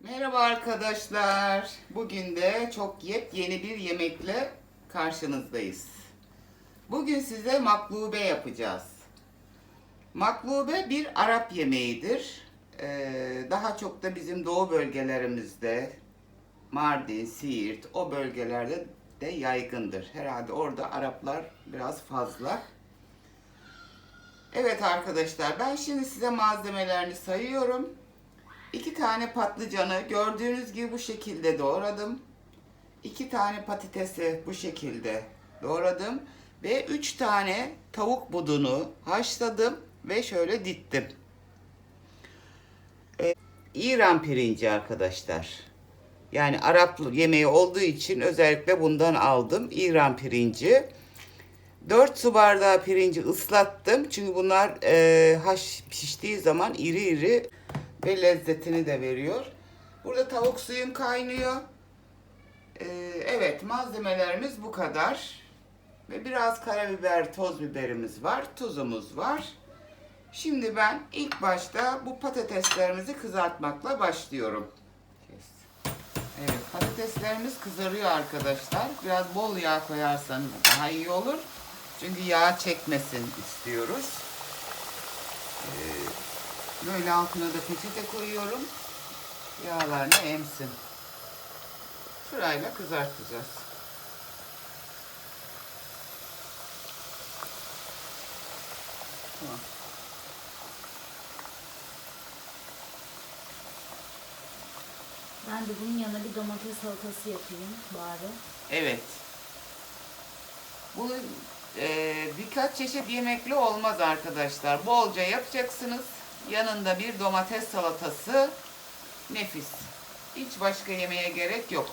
Merhaba arkadaşlar. Bugün de çok yepyeni bir yemekle karşınızdayız. Bugün size maklube yapacağız. Maklube bir Arap yemeğidir. Ee, daha çok da bizim doğu bölgelerimizde Mardin, Siirt o bölgelerde de yaygındır. Herhalde orada Araplar biraz fazla. Evet arkadaşlar ben şimdi size malzemelerini sayıyorum. İki tane patlıcanı gördüğünüz gibi bu şekilde doğradım. İki tane patatesi bu şekilde doğradım. Ve üç tane tavuk budunu haşladım ve şöyle dittim. Ee, İran pirinci arkadaşlar. Yani Arap yemeği olduğu için özellikle bundan aldım. İran pirinci. 4 su bardağı pirinci ıslattım. Çünkü bunlar e, haş piştiği zaman iri iri ve lezzetini de veriyor. Burada tavuk suyum kaynıyor. Ee, evet malzemelerimiz bu kadar. Ve biraz karabiber, toz biberimiz var. Tuzumuz var. Şimdi ben ilk başta bu patateslerimizi kızartmakla başlıyorum. Evet patateslerimiz kızarıyor arkadaşlar. Biraz bol yağ koyarsanız daha iyi olur. Çünkü yağ çekmesin istiyoruz. Ee, Böyle altına da peçete koyuyorum. Yağlarını emsin. Sırayla kızartacağız. Tamam. Ben de bunun yanına bir domates salatası yapayım bari. Evet. Bu e, birkaç çeşit yemekli olmaz arkadaşlar. Bolca yapacaksınız. Yanında bir domates salatası nefis. Hiç başka yemeğe gerek yok.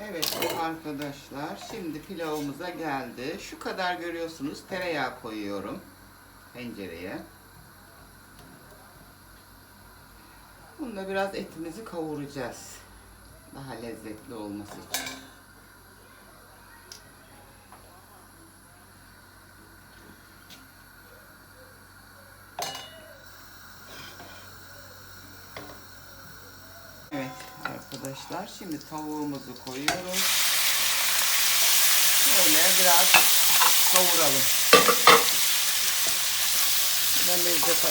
Evet arkadaşlar şimdi pilavımıza geldi. Şu kadar görüyorsunuz tereyağı koyuyorum tencereye. Bunda biraz etimizi kavuracağız. Daha lezzetli olması için. Evet arkadaşlar şimdi tavuğumuzu koyuyoruz. Şöyle biraz kavuralım. Bu da lezzet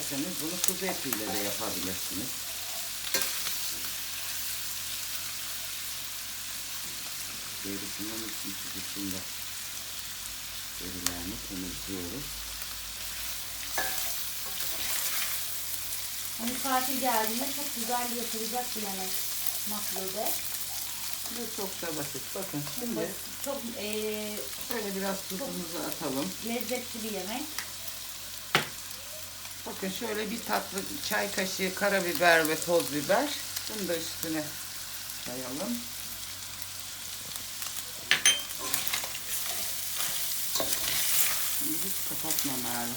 İsterseniz bunu kuzu etiyle de yapabilirsiniz. Derisinin içi dışında derilerini temizliyoruz. Misafir geldiğinde çok güzel yapılacak bir yemek maklube. Bu çok da basit. Bakın şimdi Çok eee, şöyle biraz tuzumuzu atalım. lezzetli bir yemek. Bakın şöyle bir tatlı çay kaşığı karabiber ve toz biber. Bunu da üstüne koyalım. Şimdi hiç kapatmam lazım.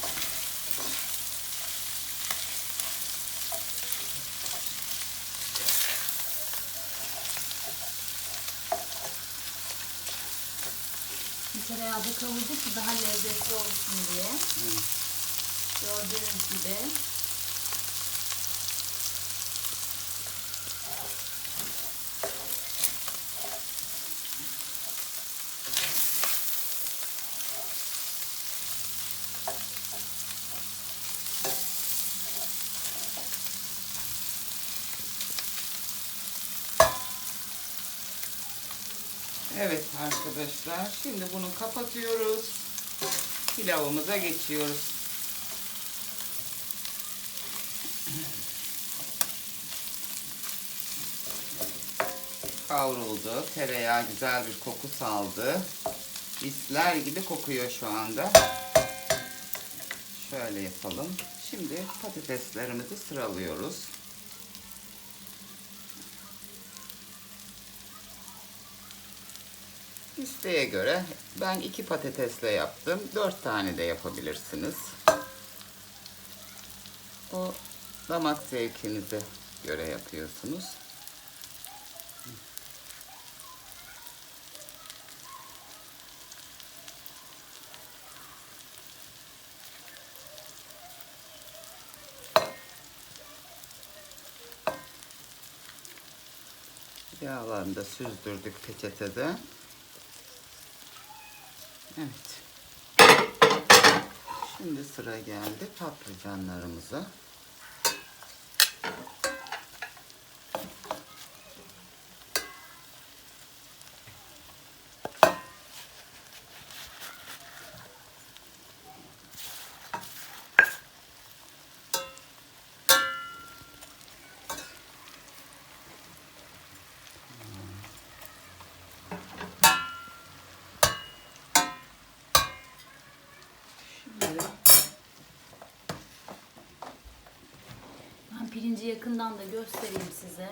Bir tereyağda kavurduk ki daha lezzetli olsun diye. Gördüğünüz gibi. Evet arkadaşlar şimdi bunu kapatıyoruz. Pilavımıza geçiyoruz. Kavruldu. Tereyağı güzel bir koku saldı. Misler gibi kokuyor şu anda. Şöyle yapalım. Şimdi patateslerimizi sıralıyoruz. İsteğe göre ben iki patatesle yaptım. Dört tane de yapabilirsiniz. O damak zevkinize göre yapıyorsunuz. Yağlarını da süzdürdük peçetede. Evet. Şimdi sıra geldi patlıcanlarımıza. Şimdi Pirinci yakından da göstereyim size.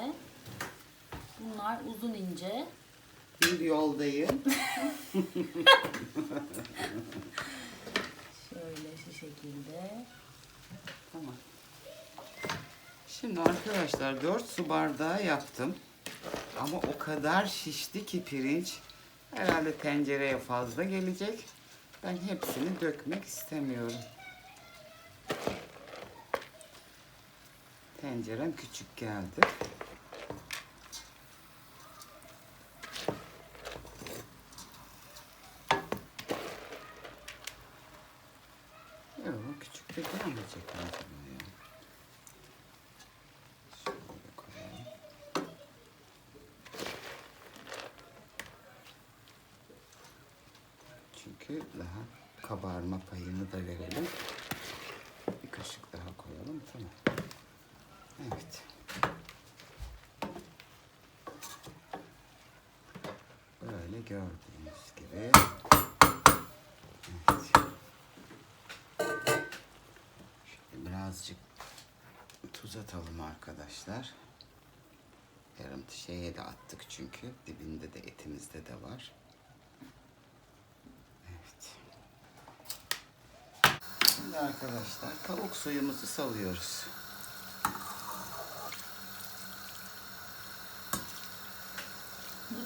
Bunlar uzun ince. bir yoldayım. Şöyle şu şekilde. Tamam. Şimdi arkadaşlar 4 su bardağı yaptım. Ama o kadar şişti ki pirinç. Herhalde tencereye fazla gelecek. Ben hepsini dökmek istemiyorum. Tencerem küçük geldi. Yok küçük de gelmeyecek. Çünkü daha kabarma payını da verelim. Bir kaşık daha koyalım. Tamam. Evet. Böyle gördüğünüz gibi. Evet. Şöyle birazcık tuz atalım arkadaşlar. Yarım şeye de attık çünkü. Dibinde de etimizde de var. Evet. Şimdi arkadaşlar tavuk suyumuzu salıyoruz.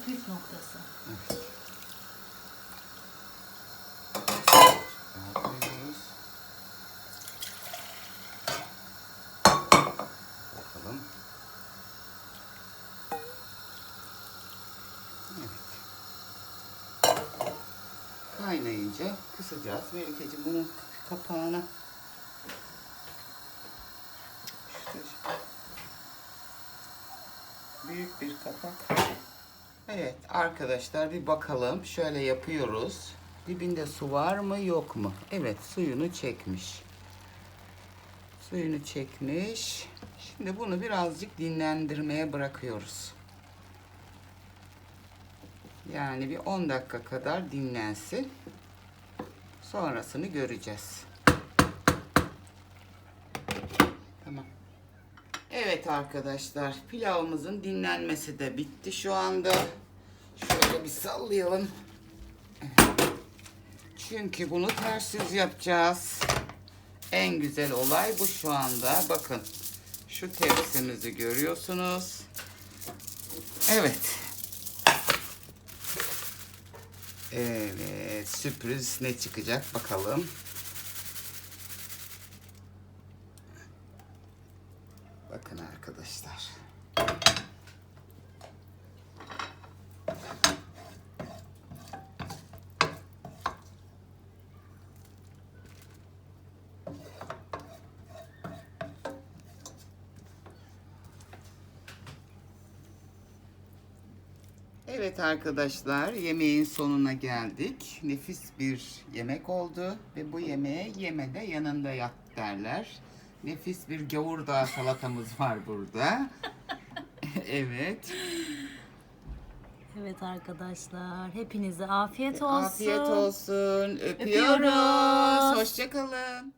Püf noktası. Kaynayınca kısacağız. Melike'ciğim bunun kapağına İşte büyük bir kapak. Evet arkadaşlar bir bakalım. Şöyle yapıyoruz. Dibinde su var mı yok mu? Evet suyunu çekmiş. Suyunu çekmiş. Şimdi bunu birazcık dinlendirmeye bırakıyoruz. Yani bir 10 dakika kadar dinlensin. Sonrasını göreceğiz. Tamam. Evet arkadaşlar pilavımızın dinlenmesi de bitti şu anda. Şöyle bir sallayalım. Çünkü bunu ters yüz yapacağız. En güzel olay bu şu anda. Bakın şu tepsimizi görüyorsunuz. Evet. Evet sürpriz ne çıkacak bakalım. Bakın arkadaşlar. Evet arkadaşlar yemeğin sonuna geldik. Nefis bir yemek oldu ve bu yemeğe yeme de yanında yat derler. Nefis bir gavurdağ salatamız var burada. evet. Evet arkadaşlar. Hepinize afiyet olsun. Afiyet olsun. Öpüyoruz. Öpüyoruz. Hoşçakalın.